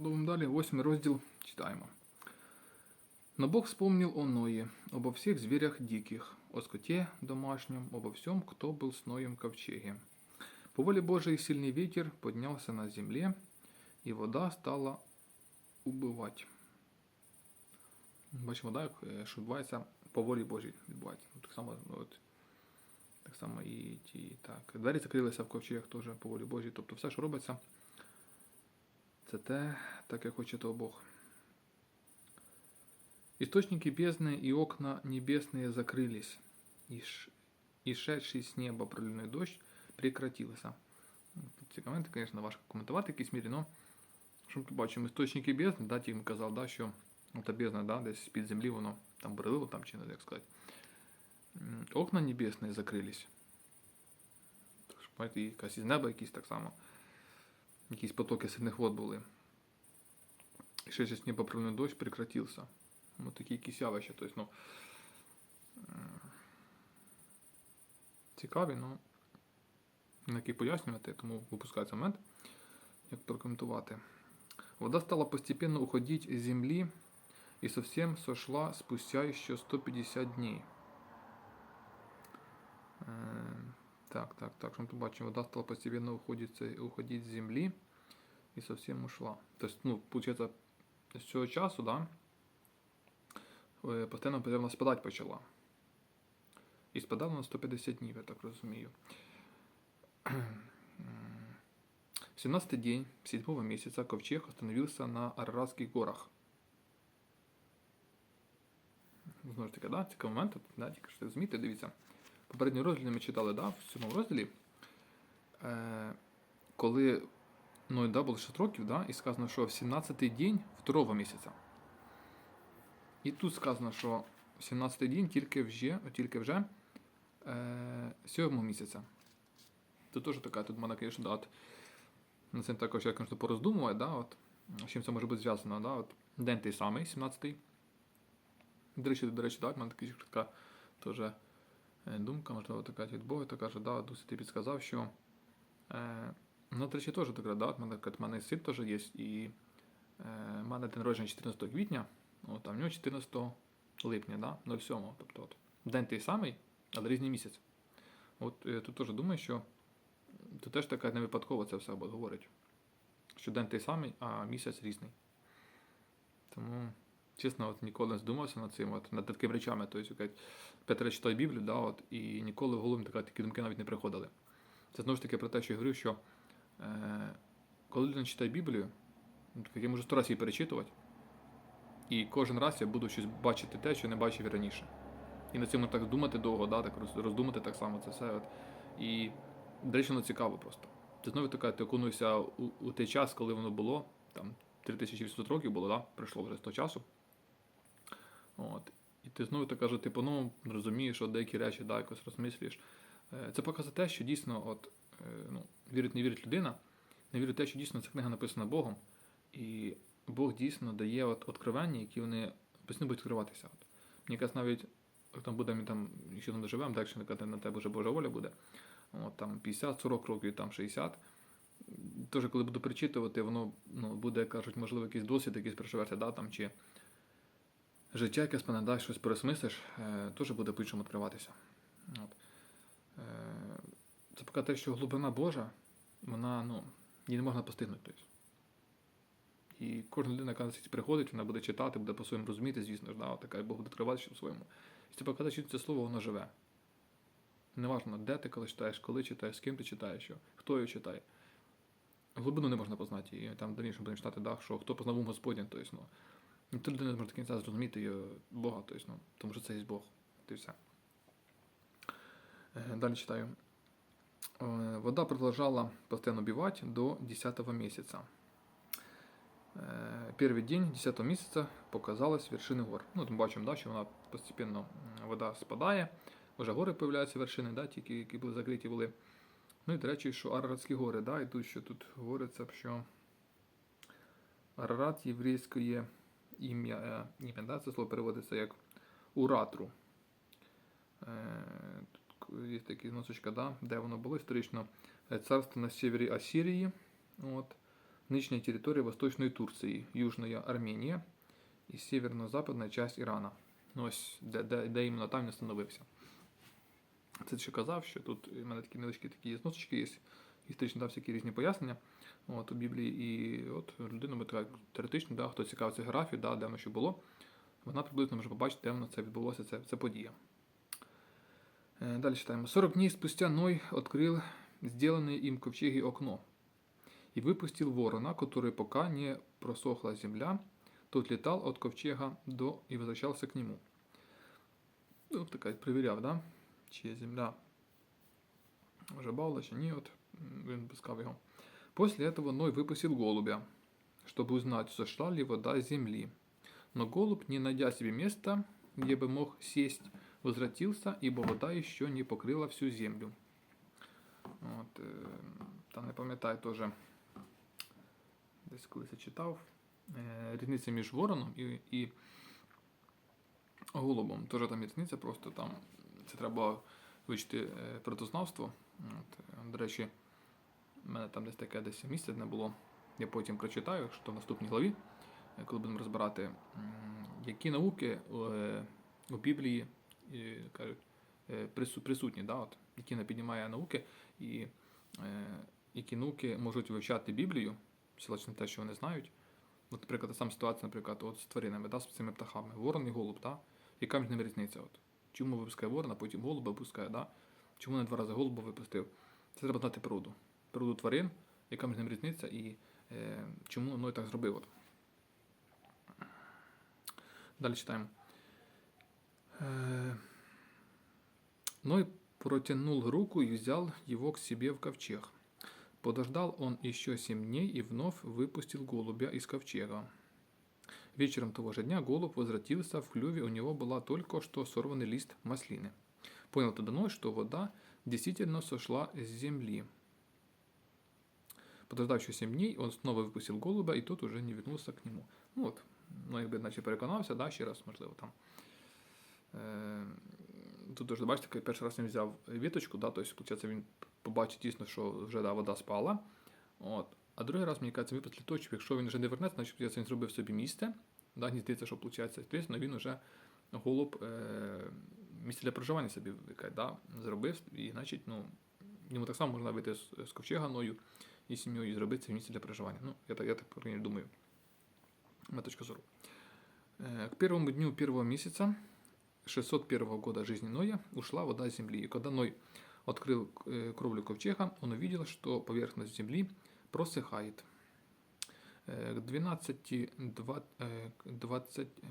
Продовжуємо далі. Восьмий розділ читаємо. Но Бог вспомнил о Ное, обо всех зверях диких, о скоте домашнем, обо всем, кто был с Ноем в ковчеге. По воле Божией сильный ветер поднялся на земле, и вода стала убивати. Бачимо, так, як, що відбувається по волі Божій відбувається. Ну, Так само, ну, от, так само і ті, так. Двері закрилися в ковчегах теж по волі Божій. Тобто все, що робиться, це те, так як хоче того Бог. Источники бездны и окна небесные закрылись, и, ш... и шедший с неба проливной дощ прекратился. Тут ці моменти, звісно, важко коментувати в якійсь мірі, але що ми тут бачимо, істочники бездни, да, ті ми казав, да, що ну, та бездна, да, десь з-під землі воно там брилило, там чи не як сказати. М, Окна небесні закрились. Так що, бачите, якась із неба якісь так само. Якісь потоки сильних вод були. І ще з неба проливний дощ прекратився. Ну, такі якісь явища. Тобто, ну, цікаві, ну, на які пояснювати, тому випускається момент, як прокоментувати. Вода стала постепенно уходить из земли и совсем сошла спустя еще 150 дней. Так, так, так, що ми тут бачимо, вода стала постепенно уходить, уходить з землі і совсем ушла. Тобто, ну, получается, з цього часу, да, е, постійно вона спадати почала. І спадала на 150 днів, я так розумію. 17-й день седьмого месяца ковчег остановился на Араратских горах. Знову ж таки, да, цікавий момент, да, тільки що розумієте, дивіться. Попередній розділі ми читали, да, в цьому розділі, е, коли ну, да, було 6 років, да, і сказано, що 17-й день второго місяця. І тут сказано, що 17-й день тільки вже, тільки вже е, 7 місяця. Це теж така, тут мене, звісно, да, от, на цим також я, звісно, пороздумувати, да, от, з чим це може бути зв'язано. Да, от, день той самий, 17-й. До речі, до речі, так, в мене така, теж думка, можливо, така від Бога, така що, да, Дух Святий підсказав, що е, ну, до речі, теж така, да, в мене син теж є, і е, в мене день народження 14 квітня, от, а в нього 14 липня, да, 07, тобто от, день той самий, але різний місяць. От тут теж думаю, що це теж така не випадково це все говорить. Що день той самий, а місяць різний. Тому, чесно, от ніколи не здумався над цим, от, над такими речами. Тобто, Петра читає Біблію, да, от, і ніколи в голову така, такі думки навіть не приходили. Це знову ж таки про те, що я говорив, що е, коли людина читає Біблію, ну, так я можу сто разів її перечитувати, і кожен раз я буду щось бачити те, що не бачив раніше. І на цьому так думати довго, да, так роздумати так само це все. От. І, до речі, воно цікаво просто. Ти знову така, ти окунувся у, у той час, коли воно було, там 3800 років було, да? пройшло вже з того часу. От. І ти знову так каже, типу, ну, розумієш, що деякі речі да, якось розмислюєш. Е, Це показує те, що дійсно, от, е, ну, вірить, не вірить людина, не вірить те, що дійсно ця книга написана Богом, і Бог дійсно дає от откровення, які вони постійно будуть відкриватися. От. Мені кажуть, навіть там буде, ми там, якщо там доживемо, так, якщо на тебе вже Божа воля буде, от, там 50-40 років, там 60. Теж, коли буду перечитувати, воно ну, буде, кажуть, можливо, якийсь досвід, якийсь переживеться, да, там, чи життя якесь пане, да, щось пересмислиш, е, теж буде по-іншому відкриватися. От. Е, це поки те, що глибина Божа, вона, ну, її не можна постигнути. Тобто. І кожна людина, яка на світі приходить, вона буде читати, буде по-своєму розуміти, звісно ж, да, така, Бог буде відкриватися по-своєму. І це показує, що це слово, воно живе. Неважно, де ти коли читаєш, коли читаєш, з ким ти читаєш, хто його читає. Глибину не можна познати. І там дальніше будемо читати, да, що хто познав ум Господній, тобто, ну, ніхто людина не може до кінця зрозуміти його Бога, тобто, ну, тому що це є Бог. Ти все. Е, Далі читаю. Е, Вода продолжала постоянно убивать до 10 месяца. Е, Первый день 10 месяца показалась вершини гор. Ну, ми бачимо, да, що вона постепенно вода спадає, вже гори появляються вершини, да, ті, які- були закриті були. Ну і до речі, що Араратські гори, да, і тут що тут говориться, що Арарат єврейське ім'я, е, ім'я да, це слово переводиться як Уратру. Е, Тут є такі носочка, да, де воно було історично. Е, Царство на севері Асірії. От. нынешняя территория Восточной Турции, Южная Армения і северно-западна часть Ірана. Ну, ось де, де, де іменно там він становився. Це ще казав, що тут у мене такі невеличкі такі зносочки є, історично дав всякі різні пояснення от, у Біблії. І от людина ми така теоретично, да, хто цікавиться географією, да, де воно що було, вона приблизно може побачити, де воно це відбулося, це, це подія. Э, Далее читаем. 40 дней спустя Ной открыл сделанное им ковчеги окно и выпустил ворона, который пока не просохла земля, тот летал от ковчега до и возвращался к нему. Ну, така, проверяв, да? чи земля вже бавила, чи ні, от м, він пускав його. После этого Ной выпустил голубя, чтобы узнать, сошла ли вода с земли. Но голубь, не найдя себе места, где бы мог сесть, возвратился, ибо вода еще не покрила всю землю. От, е, та не пам'ятаю теж, десь колись я читав. Е, різниця між вороном і, і голубом. Теж там є різниця, просто там це треба вивчити е, природознавство. От, до речі, в мене там десь таке десь місце не було. Я потім прочитаю, що в наступній главі, е, коли будемо розбирати, які науки е, у Біблії кажуть, присутні, да, от, які не піднімає науки, і які науки можуть вивчати Біблію, силач на те, що вони знають. От, наприклад, та сама ситуація, наприклад, от з тваринами, да, з цими птахами. Ворон і голуб, да? яка між ними різниця? От? Чому випускає ворона, потім голуба випускає, да? чому не два рази голуба випустив? Це треба знати природу. Природу тварин, яка між ними різниця і е, чому Ной так зробив. От. Далі читаємо. Э, Ной протянул руку и взял его к себе в ковчег. Подождал он еще семь дней и вновь выпустил голубя из ковчега. Вечером того же дня голубь возвратился, в клюве у него была только что сорванный лист маслины. Понял тогда Ной, что вода действительно сошла с земли. Подождав еще семь дней, он снова выпустил голубя, и тот уже не вернулся к нему. Ну от, ну якби наче переконався, да, ще раз, можливо, там. Е, тут дуже бачите, коли перший раз він взяв віточку, да, тобто, виходить, він побачить дійсно, що вже да, вода спала. От. А другий раз, мені кажеться, випадок для того, щоб якщо він вже не вернеться, значить виходить, він зробив собі місце. Да, гніздиться, що виходить, відповідно, він вже голуб е, місце для проживання собі яке, да, зробив, і значить, ну, йому так само можна вийти з, з ковчега ною і сім'єю і зробити це місце для проживання. Ну, я так, я так по крайней мере, думаю. Моя точка зору. Э, К первому дню первого месяца 601 года жизни Ноя ушла вода с земли. И когда Ной открыл э, кровлю ковчега, он увидел, что поверхность земли просыхает. Э, К 12, два- э, к 20, э,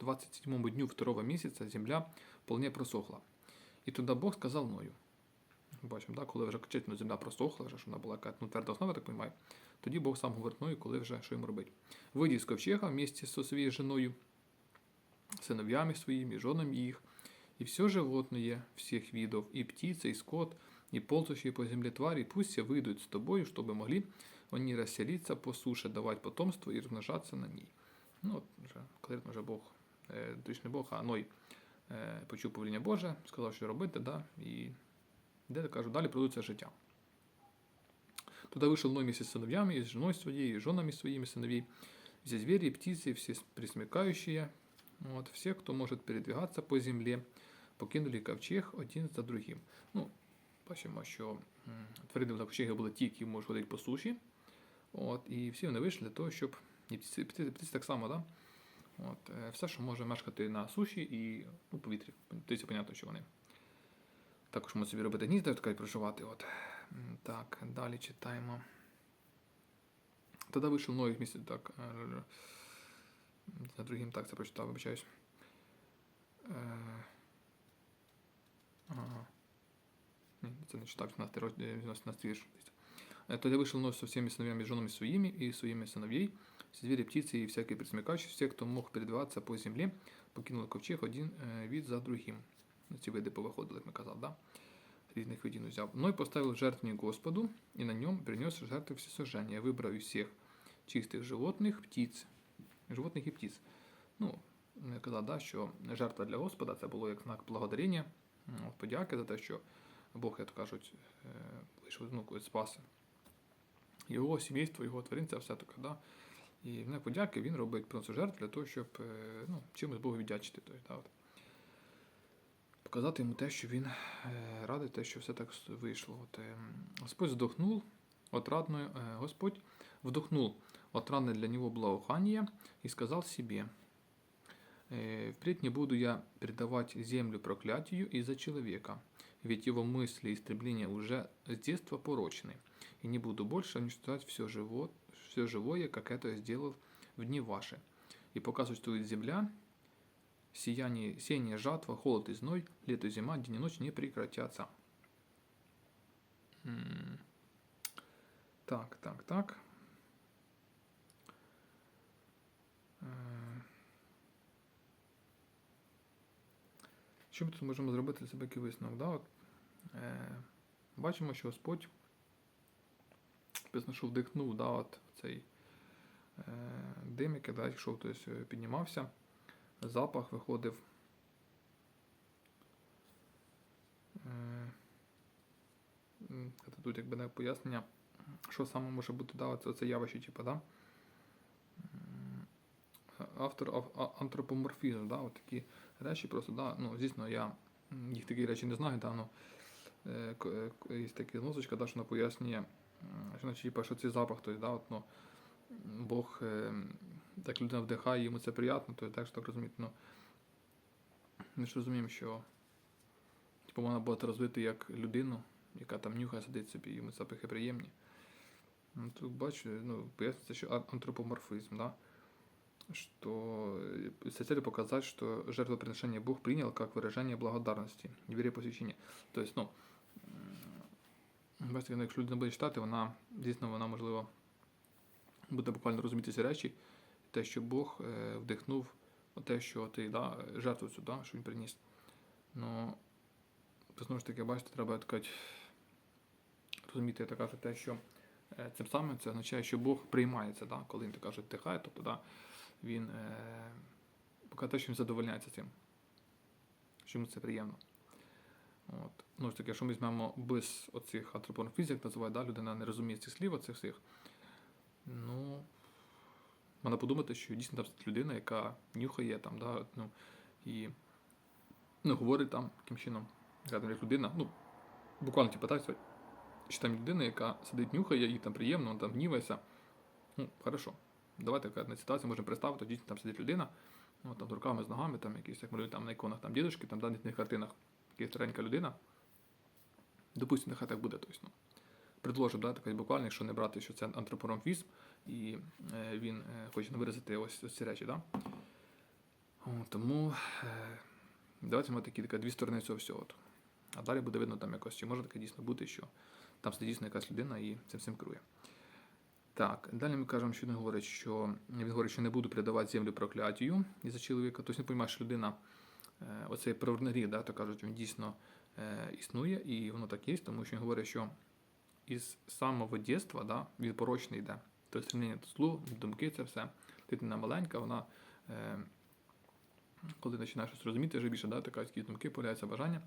27 дню второго месяца земля вполне просохла. І тоді Бог сказав Ною. Бачимо, да, коли вже качетно земля просохла, вже, що вона була якась ну, тверда основа, так розумію. Тоді Бог сам говорить Ною, коли вже що йому робити. Выйди из ковчега вместе со своей женою, сыновьями своими, женами их, и все животные всех видов, и птицы, и скот, и ползущие по земле твари, пусть все выйдут с тобою, чтобы могли они расселиться по суше, давать потомство и размножаться на ней. Ну, от вже, конкретно вже Бог, е, точно Бог, а Ной е, почув повеління Боже, сказав, що робити, да, і де кажу, далі продуться життя. Туда вышел Ной вместе с сыновьями, и с женой своей, и женами своими сыновей, все звери и птицы, все присмыкающие, вот, все, кто может передвигаться по земле, покинули ковчег один за другим. Ну, бачимо, що тварини ковчегі були ті, які можуть ходити по суші. От, і всі вони вийшли для того, щоб. І птиці, птиці, так само, да? От, е, все, що може мешкати на суші і ну, повітрі. Птиці, понятно, що вони. Також можуть собі робити гнізда, і проживати. От. Так, далі читаємо. Тоді вийшов Ной місяць, так. е, За другим так це прочитав, вибачаюсь. Е, Ага. Ні, це не читав 18 розділ, 18 вірш. Э, Тогда вышел Ной со всеми сыновьями и женами своими и своими сыновей, все звери, птицы и всякие присмыкающие, все, кто мог передвигаться по земле, покинули ковчег один э, вид за другим. Ну, Ці види повиходили, як ми казав, да? різних видів він взяв. Ной поставил жертвенник Господу, и на нем принес жертвы всесожжения, выбрав из всех чистых животных, птиц. Животних і птиць. Ну, я казав, да, що жертва для Господа це було як знак благодарення, м, от, подяки за те, що Бог, як то кажуть, е, вийшов ну, когось спас його сімейство, його тваринця, все таке. Да? І в подяки він робить приносить жертв для того, щоб е, ну, чимось Богу віддячити. Тобто, да. Показати йому те, що він е, радий, те, що все так вийшло. От, е, Господь вдохнул отрадное, э, Господь вдохнул отрадное для него благоухание и сказал себе, «Э, «Впредь не буду я предавать землю проклятию из-за человека, ведь его мысли и стремления уже с детства порочны, и не буду больше уничтожать все, живо, все живое, как это я сделал в дни ваши. И пока существует земля, сияние, сеяние, жатва, холод и зной, лето и зима, день и ночь не прекратятся». Так, так, так. Що ми тут можемо зробити для себе який висновок? Да? От, е, бачимо, що Господь що вдихнув да, от цей е, дим, який да, тобто, е, піднімався, запах виходив. Е, тут якби не пояснення що саме може бути да, це, це явище, типу, да? Автор антропоморфізм, да, от такі речі просто, да, ну, звісно, я їх такі речі не знаю, да, ну, е, е, є така носочка, да, що вона пояснює, що, значить, що цей запах, то, да, от, ну, Бог, е, так людина вдихає, йому це приємно, то так що так розуміти, ну, ми ж розуміємо, що типу, можна буде розвити як людину, яка там нюхає, сидить собі, йому запахи приємні. Ну, Тут бачу, ну, пояснится, что а- антропоморфизм, да, что э, с показать, что жертвоприношение Бог принял как выражение благодарности, вере посвящения. То есть, ну, бачите, якщо людина буде читати, вона, дійсно, вона, можливо, буде буквально розуміти ці речі, те, що Бог е, вдихнув те, що ти, да, жертву цю, да, що він приніс. Ну, знову ж таки, бачите, треба так розуміти, так те, що Цим самим це означає, що Бог приймається, да? коли він так каже, вдихає, тобто да, він е, показує, те, що він задовольняється цим, що йому це приємно. От. Ну ж таки, якщо ми візьмемо без оцих антропоморфізм, як називають, да, людина не розуміє цих слів, оцих всіх, ну, можна подумати, що дійсно там людина, яка нюхає там, да, ну, і ну, говорить там таким чином, там як людина, ну, буквально типу так, що там людина, яка сидить, нюхає, їй там приємно, там гнівається. Ну, хорошо. Давайте така на ситуацію можемо представити, дійсно там сидить людина, ну, там з руками, з ногами, там якісь, як малюють там на іконах там дідушки, там даних на картинах, якась старенька людина. Допустимо, нехай так буде точно. Предложив, да, такий буквально, якщо не брати, що це антропоморфізм, і е, він е, хоче виразити ось, ось ці речі, да? О, тому е, давайте ми такі, такі дві сторони цього всього. От. А далі буде видно там якось, чи може таке дійсно бути, що там дійсно якась людина і цим всім керує. Так, далі ми кажемо, що він говорить, що він говорить, що не буду передавати землю проклятію із за чоловіка. Тобто розуміє, що людина, е, оцей природний да, то кажуть, він дійсно е, існує, і воно так є, тому що він говорить, що із самого дєства да, він порочний йде. Тобто стремлення до злу, думки, це все. Дитина маленька, вона, е, коли починає щось розуміти, вже більше да, така думки, появляються бажання,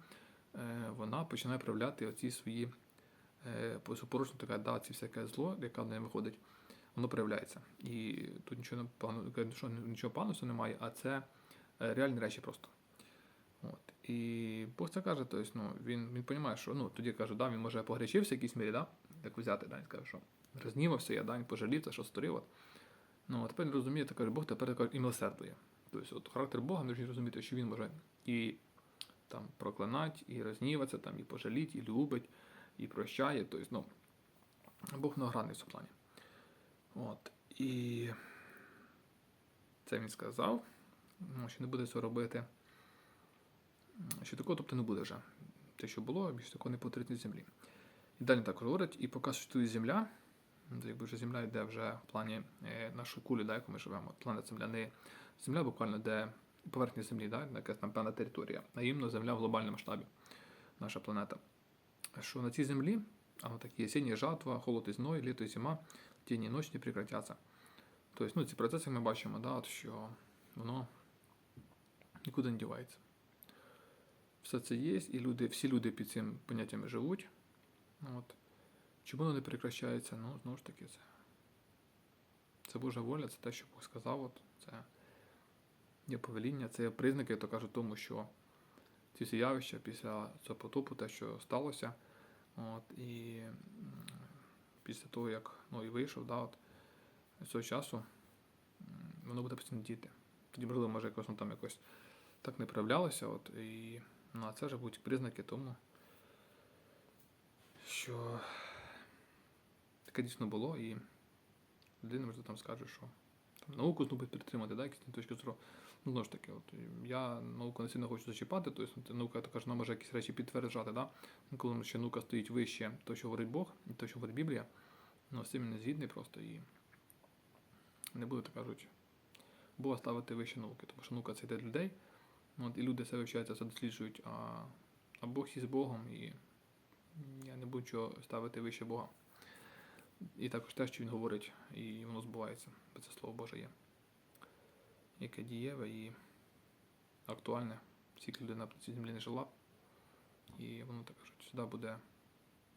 вона починає проявляти оці свої така, да, ці всяке зло, яке в неї виходить, воно проявляється. І тут нічого що нічого поганого немає, а це е, реальні речі просто. От. І Бог це каже, тобто, ну, він, він розуміє, що ну, тоді каже, да, він може погречився в якійсь мірі, да, так взяти, да, він каже, що рознівався я, да, він пожалів, що створив. От. Ну, а тепер він розуміє, так каже, Бог тепер каже, і милосердує. Тобто, от, характер Бога, ми розуміти, що він може і там проклинати, і розніватися, там, і пожаліти, і любить, і прощає. Тобто, ну, Бог многогранний в цьому плані. От. І це він сказав, ну, що не буде цього робити. Що такого, тобто не буде вже. Те, що було, більше такого не потрібно землі. І далі також говорить, і поки существує земля, ну, якби вже земля йде вже в плані е, нашої кулі, да, яку ми живемо. Планета Земля не земля буквально де поверхня землі, да, якась там певна територія, а іменно земля в глобальному масштабі, наша планета. Що на цій землі, а от такі осіння жатва, холод і зной, літо і зима, тіні і ночі не прекратяться. Тобто, ну, ці процеси ми бачимо, да, от, що воно нікуди не дівається. Все це є, і люди, всі люди під цим поняттями живуть. От. Чому воно не прекращається? Ну, знову ж таки, це, це Божа воля, це те, що Бог сказав. От, це є повеління, це є признаки, то кажуть, тому що ці всі явища після цього потопу, те, що сталося, от, і після того, як ну, і вийшов, да, от, з цього часу воно буде постійно діти. Тоді, можливо, може якось воно там якось так не проявлялося. От, і, ну, а це вже будуть признаки тому, що таке дійсно було, і людина може там скаже, що там, науку знову підтримати, да, якісь точки зору. Ну, ж таки, от, я науку не сильно хочу зачіпати, тобто наука також вона може якісь речі підтверджати, да? Ну, коли ще наука стоїть вище того, що говорить Бог, і того, що говорить Біблія, ну, з цим не згідний просто і не буду, так кажуть, Бога ставити вище науки, тому що наука це йде людей, ну, от, і люди все вивчаються, все досліджують, а, а Бог є з Богом, і я не буду чого ставити вище Бога. І також те, що він говорить, і воно збувається, бо це слово Боже є яке дієве і актуальне. Скільки людина на цій землі не жила. І воно так кажуть, сюди буде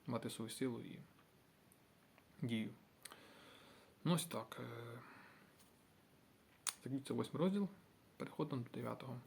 мати свою силу і дію. Ну ось так. е, Закінчиться восьмий розділ. Переходимо до дев'ятого.